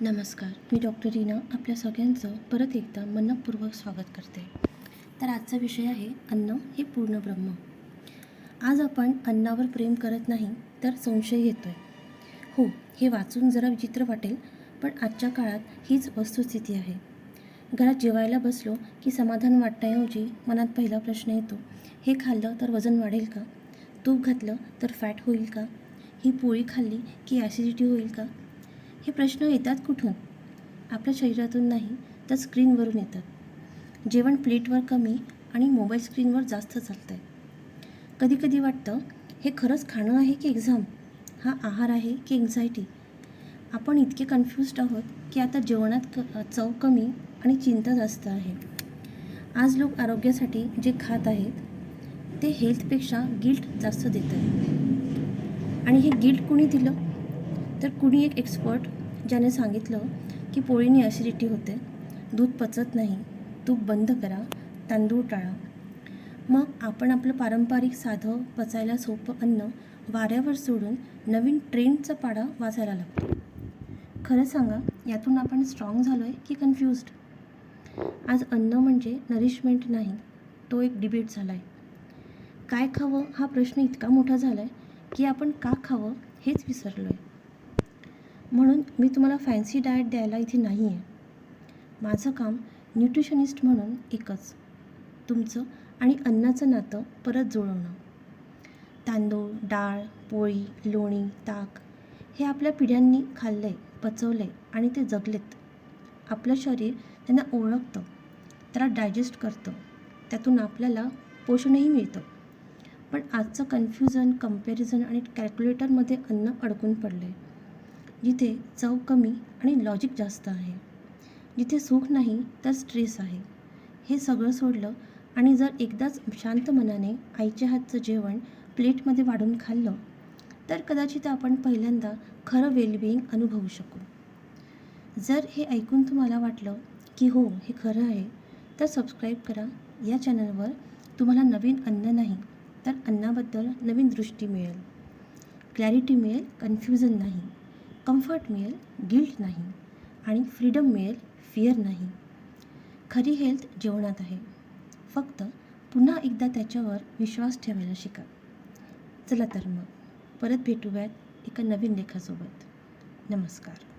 नमस्कार मी डॉक्टर रीना आपल्या सगळ्यांचं परत एकदा मनपूर्वक स्वागत करते. तर आजचा विषय आहे अन्न हे पूर्ण ब्रह्म. आज आपण अन्नावर प्रेम करत नाही तर संशय येतो आहे हो हे वाचून जरा विचित्र वाटेल पण आजच्या काळात हीच वस्तुस्थिती आहे. घरात जेवायला बसलो की समाधान वाटण्याऐवजी मनात पहिला प्रश्न येतो हे खाल्लं तर वजन वाढेल का? तूप घातलं तर फॅट होईल का? ही पोळी खाल्ली की ॲसिडिटी होईल का? हे प्रश्न येतात कुठून? आपल्या शरीरातून नाही तर स्क्रीनवरून येतात. जेवण प्लेटवर कमी आणि मोबाईल स्क्रीनवर जास्त चालतं आहे कधीकधी वाटतं हे खरंच खाणं आहे की एक्झाम? हा आहार आहे की एन्झायटी आपण इतके कन्फ्युज्ड आहोत की आता जेवणात क चव कमी आणि चिंता जास्त आहे. आज लोक आरोग्यासाठी जे खात आहेत ते हेल्थपेक्षा गिल्ट जास्त देत आहेत आणि हे गिल्ट कोणी दिलं? तर कुणी एक एक्सपर्ट ज्याने सांगितलं की पोळीने ॲसिडिटी होते दूध पचत नाही तूप बंद करा तांदूळ टाळा. मग आपण आपलं पारंपरिक साधं पचायला सोपं अन्न वाऱ्यावर सोडून नवीन ट्रेंडचा पाडा वाचायला लागतो. खरं सांगा यातून आपण स्ट्रॉंग झालो आहे की कन्फ्युज्ड आज अन्न म्हणजे नरिशमेंट नाही तो एक डिबेट झाला आहे काय खावं हा प्रश्न इतका मोठा झाला आहे की आपण का खावं हेच विसरलो आहे म्हणून मी तुम्हाला फॅन्सी डाएट द्यायला इथे नाही आहे माझं काम न्यूट्रिशनिस्ट म्हणून एकच. तुमचं आणि अन्नाचं नातं परत जुळवणं. तांदूळ डाळ पोळी लोणी ताक हे आपल्या पिढ्यांनी खाल्लं आहे पचवलं आहे आणि ते जगलेत. आपलं शरीर त्यांना ओळखतं त्याला डायजेस्ट करतं त्यातून आपल्याला पोषणही मिळतं. पण आजचं कन्फ्युजन कंपॅरिझन आणि कॅल्क्युलेटरमध्ये अन्न अडकून पडलं आहे जिथे चव कमी आणि लॉजिक जास्त आहे. जिथे सुख नाही तर स्ट्रेस आहे. हे सगळं सोडलं आणि जर एकदाच शांत मनाने आईच्या हातचं जेवण प्लेटमध्ये वाढून खाल्लं तर कदाचित आपण पहिल्यांदा खरं वेलबिईंग अनुभवू शकू. जर हे ऐकून तुम्हाला वाटलं की हो हे खरं आहे तर सबस्क्राईब करा. या चॅनलवर तुम्हाला नवीन अन्न नाही तर अन्नाबद्दल नवीन दृष्टी मिळेल. क्लॅरिटी मिळेल कन्फ्युजन नाही. कम्फर्ट मिळेल गिल्ट नाही आणि फ्रीडम मिळेल फिअर नाही. खरी हेल्थ जेवणात आहे. फक्त पुन्हा एकदा त्याच्यावर विश्वास ठेवायला शिका. चला तर मग परत भेटूयात एका नवीन लेखासोबत. नमस्कार.